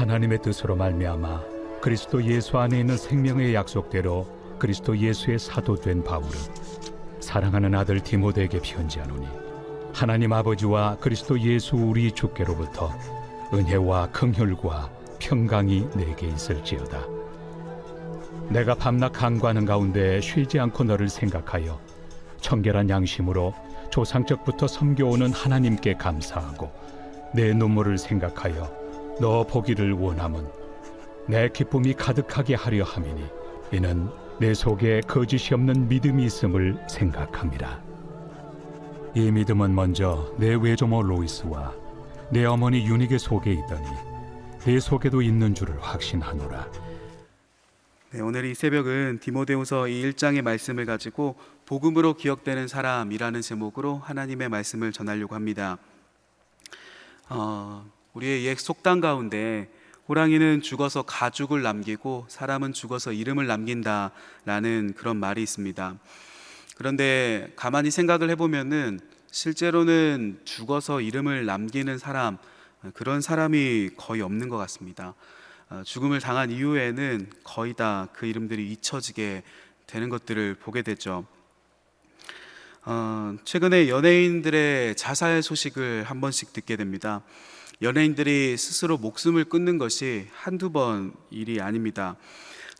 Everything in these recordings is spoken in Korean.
하나님의 뜻으로 말미암아 그리스도 예수 안에 있는 생명의 약속대로 그리스도 예수의 사도 된 바울은 사랑하는 아들 디모데에게 편지하노니 하나님 아버지와 그리스도 예수 우리 주께로부터 은혜와 긍휼과 평강이 내게 있을지어다. 내가 밤낮 간구하는 가운데 쉬지 않고 너를 생각하여 청결한 양심으로 조상적부터 섬겨오는 하나님께 감사하고 내 눈물을 생각하여 너 보기를 원함은 내 기쁨이 가득하게 하려 함이니 이는 내 속에 거짓이 없는 믿음이 있음을 생각함이라. 이 믿음은 먼저 내 외조모 로이스와 내 어머니 유닉의 속에 있더니 내 속에도 있는 줄을 확신하노라. 네, 오늘 이 새벽은 디모데후서 이 1장의 말씀을 가지고 복음으로 기억되는 사람이라는 제목으로 하나님의 말씀을 전하려고 합니다. 어, 우리의 옛 속담 가운데 호랑이는 죽어서 가죽을 남기고 사람은 죽어서 이름을 남긴다라는 그런 말이 있습니다. 그런데 가만히 생각을 해보면은 실제로는 죽어서 이름을 남기는 사람 그런 사람이 거의 없는 것 같습니다. 어, 죽음을 당한 이후에는 거의 다 그 이름들이 잊혀지게 되는 것들을 보게 되죠. 어, 최근에 연예인들의 자살 소식을 한 번씩 듣게 됩니다. 연예인들이 스스로 목숨을 끊는 것이 한두 번 일이 아닙니다.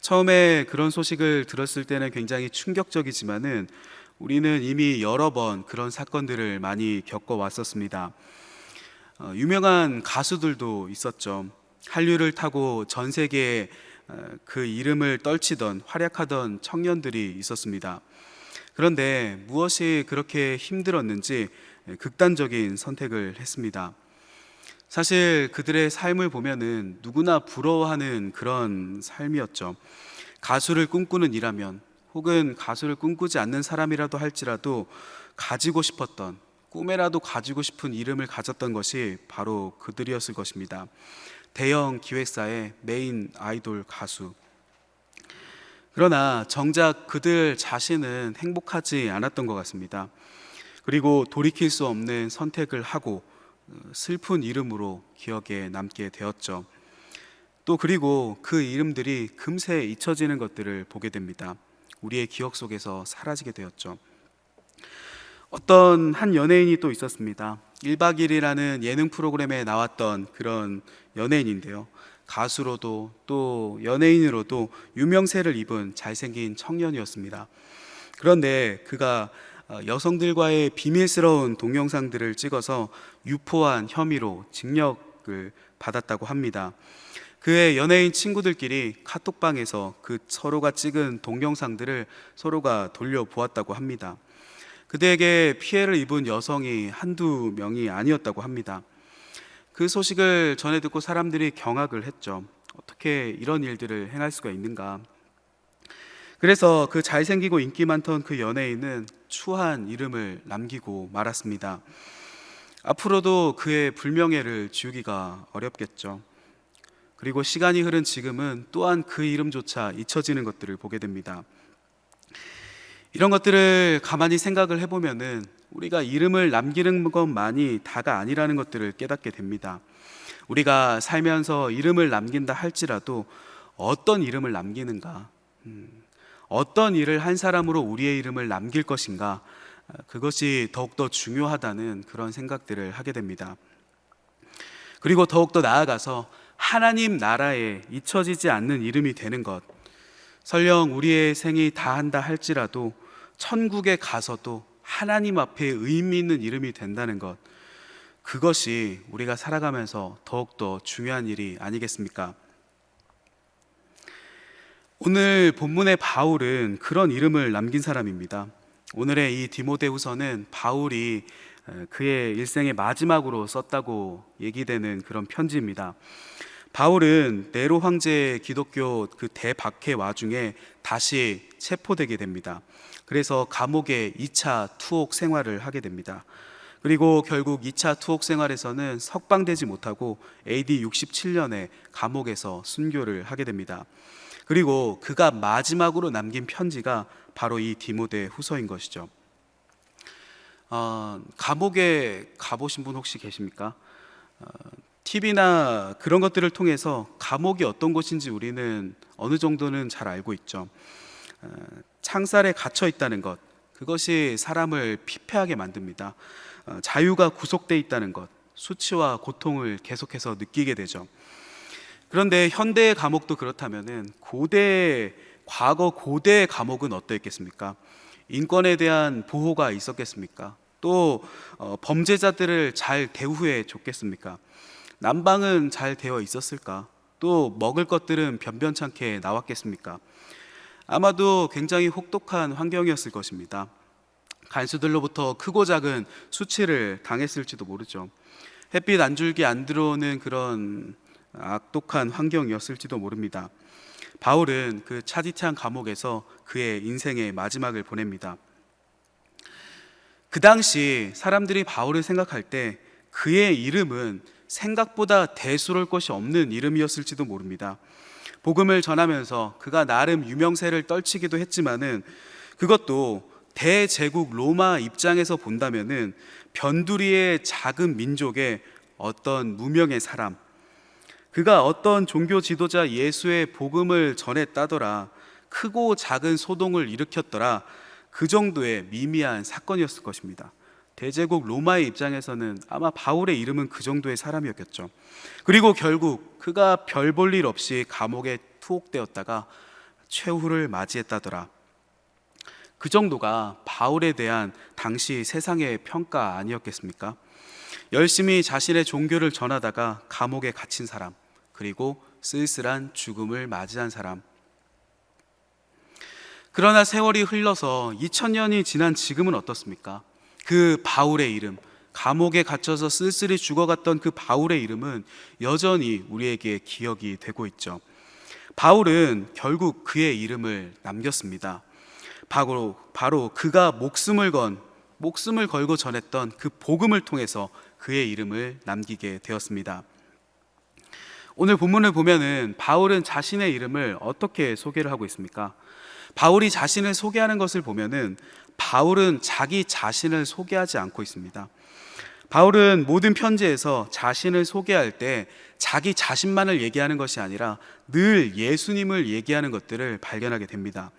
처음에 그런 소식을 들었을 때는 굉장히 충격적이지만은 우리는 이미 여러 번 그런 사건들을 많이 겪어 왔었습니다. 어, 유명한 가수들도 있었죠. 한류를 타고 전 세계에 어, 그 이름을 떨치던 활약하던 청년들이 있었습니다. 그런데 무엇이 그렇게 힘들었는지 극단적인 선택을 했습니다. 사실 그들의 삶을 보면은 누구나 부러워하는 그런 삶이었죠. 가수를 꿈꾸는 이라면 혹은 가수를 꿈꾸지 않는 사람이라도 할지라도 가지고 싶었던 꿈에라도 가지고 싶은 이름을 가졌던 것이 바로 그들이었을 것입니다. 대형 기획사의 메인 아이돌 가수. 그러나 정작 그들 자신은 행복하지 않았던 것 같습니다. 그리고 돌이킬 수 없는 선택을 하고 어, 슬픈 이름으로 기억에 남게 되었죠. 또 그리고 그 이름들이 금세 잊혀지는 것들을 보게 됩니다. 우리의 기억 속에서 사라지게 되었죠. 어떤 한 연예인이 또 있었습니다. 1박 2일이라는 예능 프로그램에 나왔던 그런 연예인인데요. 가수로도 또 연예인으로도 유명세를 입은 잘생긴 청년이었습니다. 그런데 그가 어, 여성들과의 비밀스러운 동영상들을 찍어서 유포한 혐의로 징역을 받았다고 합니다. 그의 연예인 친구들끼리 카톡방에서 그 서로가 찍은 동영상들을 서로가 돌려보았다고 합니다. 그대에게 피해를 입은 여성이 한두 명이 아니었다고 합니다. 그 소식을 전해 듣고 사람들이 경악을 했죠. 어떻게 이런 일들을 행할 수가 있는가? 그래서 그 잘생기고 인기 많던 그 연예인은 추한 이름을 남기고 말았습니다. 앞으로도 그의 불명예를 지우기가 어렵겠죠. 그리고 시간이 흐른 지금은 또한 그 이름조차 잊혀지는 것들을 보게 됩니다. 이런 것들을 가만히 생각을 해보면은 우리가 이름을 남기는 것만이 다가 아니라는 것들을 깨닫게 됩니다. 우리가 살면서 이름을 남긴다 할지라도 어떤 이름을 남기는가, 음, 어떤 일을 한 사람으로 우리의 이름을 남길 것인가, 어, 그것이 더욱더 중요하다는 그런 생각들을 하게 됩니다. 그리고 더욱더 나아가서 하나님 나라에 잊혀지지 않는 이름이 되는 것, 설령 우리의 생이 다 한다 할지라도 천국에 가서도 하나님 앞에 의미 있는 이름이 된다는 것, 그것이 우리가 살아가면서 더욱더 중요한 일이 아니겠습니까? 오늘 본문의 바울은 그런 이름을 남긴 사람입니다. 오늘의 이 디모데후서는 바울이 그의 일생의 마지막으로 썼다고 얘기되는 그런 편지입니다. 바울은 네로 황제의 기독교 그 대박해 와중에 다시 체포되게 됩니다. 그래서 감옥에 2차 투옥 생활을 하게 됩니다. 그리고 결국 2차 투옥 생활에서는 석방되지 못하고 AD 67년에 감옥에서 순교를 하게 됩니다. 그리고 그가 마지막으로 남긴 편지가 바로 이 디모데 후서인 것이죠. 어, 감옥에 가보신 분 혹시 계십니까? 어, TV나 그런 것들을 통해서 감옥이 어떤 곳인지 우리는 어느 정도는 잘 알고 있죠. 어, 창살에 갇혀 있다는 것, 그것이 사람을 피폐하게 만듭니다. 어, 자유가 구속돼 있다는 것, 수치와 고통을 계속해서 느끼게 되죠. 그런데 현대의 감옥도 그렇다면은 고대 과거 고대의 감옥은 어떠했겠습니까? 인권에 대한 보호가 있었겠습니까? 또 어, 범죄자들을 잘 대우해 줬겠습니까? 난방은 잘 되어 있었을까? 또 먹을 것들은 변변찮게 나왔겠습니까? 아마도 굉장히 혹독한 환경이었을 것입니다. 간수들로부터 크고 작은 수치를 당했을지도 모르죠. 햇빛 안 줄기 안 들어오는 그런 악독한 환경이었을지도 모릅니다. 바울은 그 차디찬 감옥에서 그의 인생의 마지막을 보냅니다. 그 당시 사람들이 바울을 생각할 때 그의 이름은 생각보다 대수로울 것이 없는 이름이었을지도 모릅니다. 복음을 전하면서 그가 나름 유명세를 떨치기도 했지만은 그것도 대제국 로마 입장에서 본다면은 변두리의 작은 민족의 어떤 무명의 사람, 그가 어떤 종교 지도자 예수의 복음을 전했다더라, 크고 작은 소동을 일으켰더라, 그 정도의 미미한 사건이었을 것입니다. 대제국 로마의 입장에서는 아마 바울의 이름은 그 정도의 사람이었겠죠. 그리고 결국 그가 별 볼 일 없이 감옥에 투옥되었다가 최후를 맞이했다더라. 그 정도가 바울에 대한 당시 세상의 평가 아니었겠습니까? 열심히 자신의 종교를 전하다가 감옥에 갇힌 사람, 그리고 쓸쓸한 죽음을 맞이한 사람. 그러나 세월이 흘러서 2000년이 지난 지금은 어떻습니까? 그 바울의 이름, 감옥에 갇혀서 쓸쓸히 죽어갔던 그 바울의 이름은 여전히 우리에게 기억이 되고 있죠. 바울은 결국 그의 이름을 남겼습니다. 바로, 바로 그가 목숨을 건, 목숨을 걸고 전했던 그 복음을 통해서 그의 이름을 남기게 되었습니다. 오늘 본문을 보면은 바울은 자신의 이름을 어떻게 소개를 하고 있습니까? 바울이 자신을 소개하는 것을 보면은 바울은 자기 자신을 소개하지 않고 있습니다. 바울은 모든 편지에서 자신을 소개할 때 자기 자신만을 얘기하는 것이 아니라 늘 예수님을 얘기하는 것들을 발견하게 됩니다.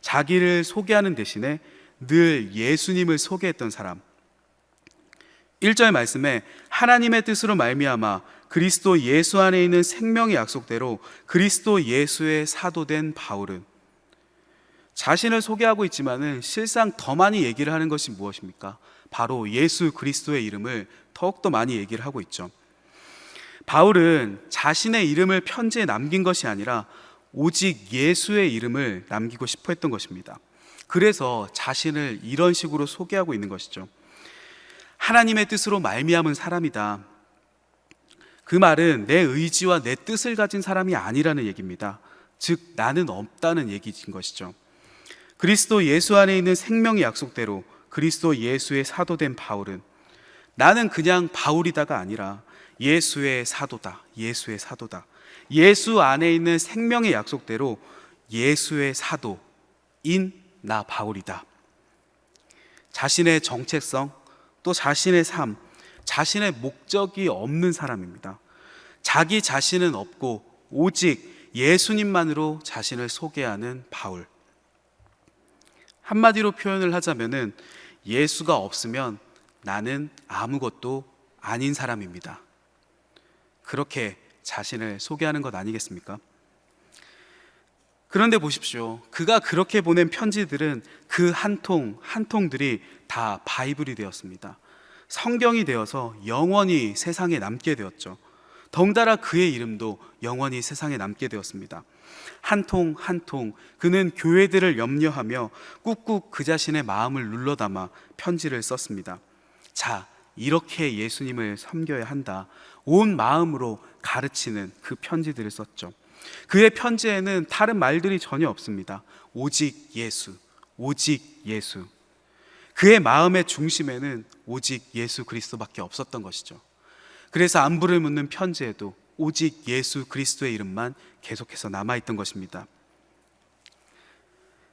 자기를 소개하는 대신에 늘 예수님을 소개했던 사람. 1절 말씀에 하나님의 뜻으로 말미암아 그리스도 예수 안에 있는 생명의 약속대로 그리스도 예수의 사도된 바울은 자신을 소개하고 있지만은 실상 더 많이 얘기를 하는 것이 무엇입니까? 바로 예수 그리스도의 이름을 더욱더 많이 얘기를 하고 있죠. 바울은 자신의 이름을 편지에 남긴 것이 아니라 오직 예수의 이름을 남기고 싶어 했던 것입니다. 그래서 자신을 이런 식으로 소개하고 있는 것이죠. 하나님의 뜻으로 말미암은 사람이다. 그 말은 내 의지와 내 뜻을 가진 사람이 아니라는 얘기입니다. 즉 나는 없다는 얘기인 것이죠. 그리스도 예수 안에 있는 생명의 약속대로 그리스도 예수의 사도된 바울은 나는 그냥 바울이다가 아니라 예수의 사도다. 예수의 사도다. 예수 안에 있는 생명의 약속대로 예수의 사도인 나 바울이다. 자신의 정체성 또 자신의 삶, 자신의 목적이 없는 사람입니다. 자기 자신은 없고 오직 예수님만으로 자신을 소개하는 바울. 한마디로 표현을 하자면은 예수가 없으면 나는 아무것도 아닌 사람입니다. 그렇게 자신을 소개하는 것 아니겠습니까? 그런데 보십시오. 그가 그렇게 보낸 편지들은 그 한 통, 한 통들이 다 바이블이 되었습니다. 성경이 되어서 영원히 세상에 남게 되었죠. 덩달아 그의 이름도 영원히 세상에 남게 되었습니다. 한 통 한 통 그는 교회들을 염려하며 꾹꾹 그 자신의 마음을 눌러 담아 편지를 썼습니다. 자, 이렇게 예수님을 섬겨야 한다. 온 마음으로 가르치는 그 편지들을 썼죠. 그의 편지에는 다른 말들이 전혀 없습니다. 오직 예수, 오직 예수. 그의 마음의 중심에는 오직 예수 그리스도밖에 없었던 것이죠. 그래서 안부를 묻는 편지에도 오직 예수 그리스도의 이름만 계속해서 남아있던 것입니다.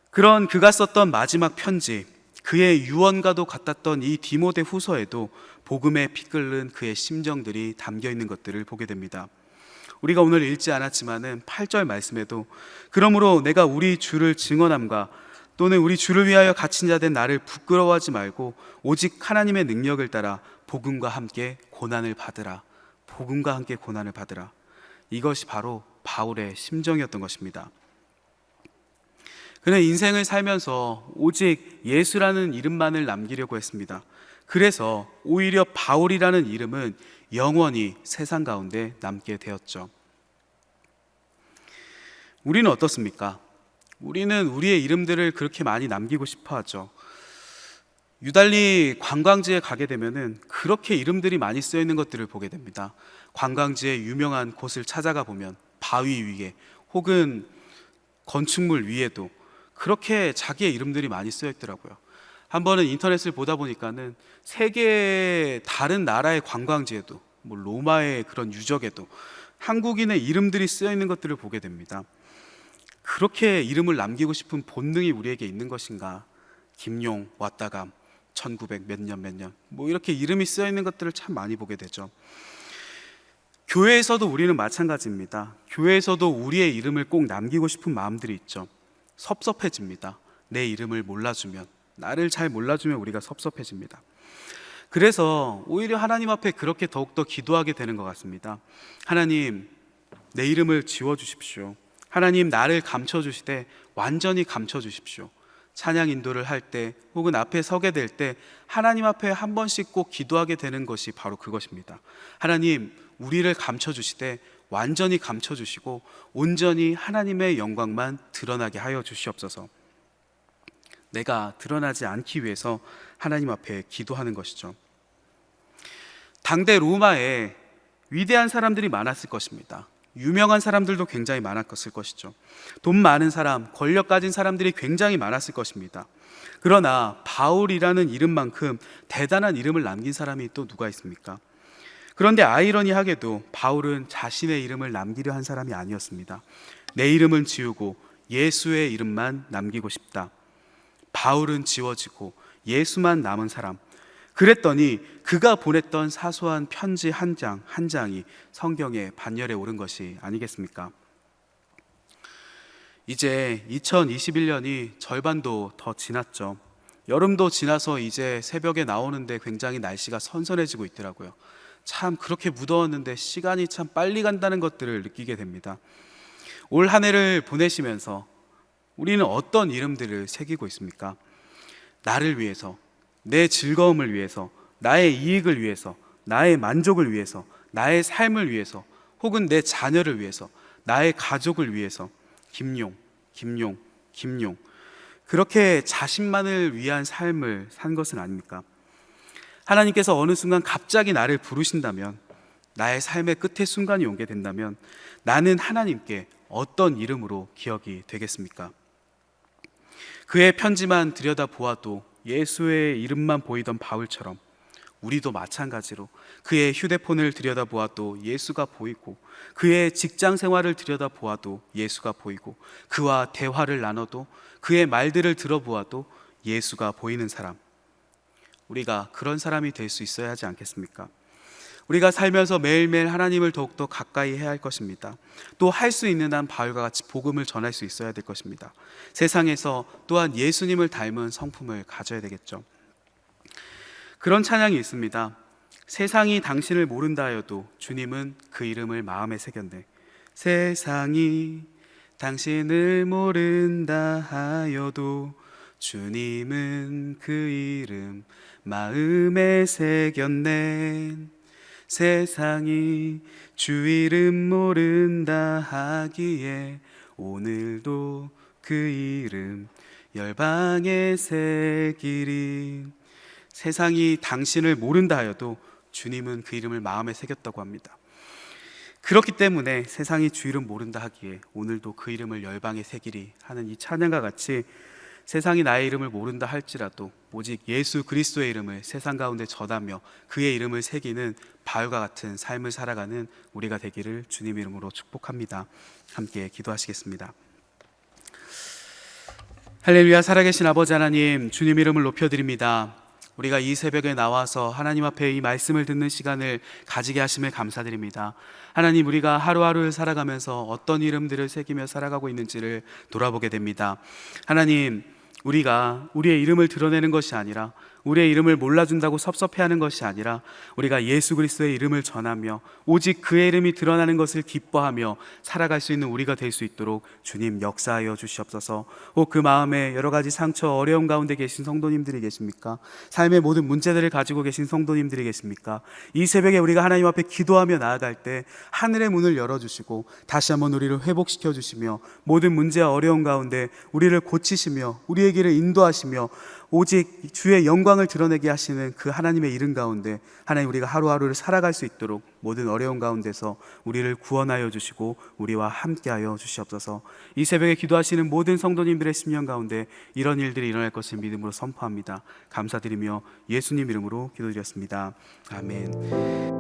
그런 그가 썼던 마지막 편지, 그의 유언과도 같았던 이 디모데 후서에도 복음에 피 끓는 그의 심정들이 담겨 있는 것들을 보게 됩니다. 우리가 오늘 읽지 않았지만은 8절 말씀에도 그러므로 내가 우리 주를 증언함과 또는 우리 주를 위하여 갇힌 자 된 나를 부끄러워하지 말고 오직 하나님의 능력을 따라 복음과 함께 고난을 받으라. 복음과 함께 고난을 받으라. 이것이 바로 바울의 심정이었던 것입니다. 그는 인생을 살면서 오직 예수라는 이름만을 남기려고 했습니다. 그래서 오히려 바울이라는 이름은 영원히 세상 가운데 남게 되었죠. 우리는 어떻습니까? 우리는 우리의 이름들을 그렇게 많이 남기고 싶어 하죠. 유달리 관광지에 가게 되면은 그렇게 이름들이 많이 쓰여 있는 것들을 보게 됩니다. 관광지의 유명한 곳을 찾아가 보면 바위 위에 혹은 건축물 위에도 그렇게 자기의 이름들이 많이 쓰여 있더라고요. 한 번은 인터넷을 보다 보니까는 세계 다른 나라의 관광지에도 뭐 로마의 그런 유적에도 한국인의 이름들이 쓰여 있는 것들을 보게 됩니다. 그렇게 이름을 남기고 싶은 본능이 우리에게 있는 것인가? 김용 왔다감 1900 몇 년 몇 년 뭐 이렇게 이름이 쓰여 있는 것들을 참 많이 보게 되죠. 교회에서도 우리는 마찬가지입니다. 교회에서도 우리의 이름을 꼭 남기고 싶은 마음들이 있죠. 섭섭해집니다. 내 이름을 몰라주면 나를 잘 몰라주면 우리가 섭섭해집니다. 그래서 오히려 하나님 앞에 그렇게 더욱더 기도하게 되는 것 같습니다. 하나님, 내 이름을 지워 주십시오. 하나님 나를 감춰 주시되 완전히 감춰 주십시오. 찬양 인도를 할 때 혹은 앞에 서게 될 때 하나님 앞에 한 번씩 꼭 기도하게 되는 것이 바로 그것입니다. 하나님 우리를 감춰 주시되 완전히 감춰 주시고 온전히 하나님의 영광만 드러나게 하여 주시옵소서. 내가 드러나지 않기 위해서 하나님 앞에 기도하는 것이죠. 당대 로마에 위대한 사람들이 많았을 것입니다. 유명한 사람들도 굉장히 많았을 것이죠. 돈 많은 사람, 권력 가진 사람들이 굉장히 많았을 것입니다. 그러나 바울이라는 이름만큼 대단한 이름을 남긴 사람이 또 누가 있습니까? 그런데 아이러니하게도 바울은 자신의 이름을 남기려 한 사람이 아니었습니다. 내 이름은 지우고 예수의 이름만 남기고 싶다. 바울은 지워지고 예수만 남은 사람. 그랬더니 그가 보냈던 사소한 편지 한 장, 한 장이 성경의 반열에 오른 것이 아니겠습니까? 이제 2021년이 절반도 더 지났죠. 여름도 지나서 이제 새벽에 나오는데 굉장히 날씨가 선선해지고 있더라고요. 참 그렇게 무더웠는데 시간이 참 빨리 간다는 것들을 느끼게 됩니다. 올 한 해를 보내시면서 우리는 어떤 이름들을 새기고 있습니까? 나를 위해서, 내 즐거움을 위해서, 나의 이익을 위해서, 나의 만족을 위해서, 나의 삶을 위해서, 혹은 내 자녀를 위해서, 나의 가족을 위해서, 김용, 김용, 김용. 그렇게 자신만을 위한 삶을 산 것은 아닙니까? 하나님께서 어느 순간 갑자기 나를 부르신다면, 나의 삶의 끝의 순간이 오게 된다면, 나는 하나님께 어떤 이름으로 기억이 되겠습니까? 그의 편지만 들여다 보아도 예수의 이름만 보이던 바울처럼 우리도 마찬가지로 그의 휴대폰을 들여다 보아도 예수가 보이고 그의 직장 생활을 들여다 보아도 예수가 보이고 그와 대화를 나눠도 그의 말들을 들어보아도 예수가 보이는 사람 우리가 그런 사람이 될 수 있어야 하지 않겠습니까? 우리가 살면서 매일매일 하나님을 더욱더 가까이 해야 할 것입니다. 또 할 수 있는 한 바울과 같이 복음을 전할 수 있어야 될 것입니다. 세상에서 또한 예수님을 닮은 성품을 가져야 되겠죠. 그런 찬양이 있습니다. 세상이 당신을 모른다 하여도 주님은 그 이름을 마음에 새겼네. 세상이 당신을 모른다 하여도 주님은 그 이름 마음에 새겼네. 세상이 주 이름 모른다 하기에 오늘도 그 이름 열방에 새기리 세상이 당신을 모른다 하여도 주님은 그 이름을 마음에 새겼다고 합니다. 그렇기 때문에 세상이 주 이름 모른다 하기에 오늘도 그 이름을 열방에 새기리 하는 이 찬양과 같이 세상이 나의 이름을 모른다 할지라도 오직 예수 그리스도의 이름을 세상 가운데 전하며 그의 이름을 새기는 바울과 같은 삶을 살아가는 우리가 되기를 주님 이름으로 축복합니다. 함께 기도하시겠습니다. 할렐루야 살아계신 아버지 하나님 주님 이름을 높여드립니다. 우리가 이 새벽에 나와서 하나님 앞에 이 말씀을 듣는 시간을 가지게 하심을 감사드립니다. 하나님 우리가 하루하루를 살아가면서 어떤 이름들을 새기며 살아가고 있는지를 돌아보게 됩니다. 하나님 우리가 우리의 이름을 드러내는 것이 아니라 우리의 이름을 몰라준다고 섭섭해하는 것이 아니라 우리가 예수 그리스도의 이름을 전하며 오직 그의 이름이 드러나는 것을 기뻐하며 살아갈 수 있는 우리가 될 수 있도록 주님 역사하여 주시옵소서. 혹 그 마음에 여러 가지 상처 어려움 가운데 계신 성도님들이 계십니까? 삶의 모든 문제들을 가지고 계신 성도님들이 계십니까? 이 새벽에 우리가 하나님 앞에 기도하며 나아갈 때 하늘의 문을 열어 주시고 다시 한번 우리를 회복시켜 주시며 모든 문제와 어려움 가운데 우리를 고치시며 우리의 길을 인도하시며 오직 주의 영광을 드러내게 하시는 그 하나님의 이름 가운데 하나님 우리가 하루하루를 살아갈 수 있도록 모든 어려운 가운데서 우리를 구원하여 주시고 우리와 함께하여 주시옵소서. 이 새벽에 기도하시는 모든 성도님들의 심령 가운데 이런 일들이 일어날 것을 믿음으로 선포합니다. 감사드리며 예수님 이름으로 기도드렸습니다. 아멘.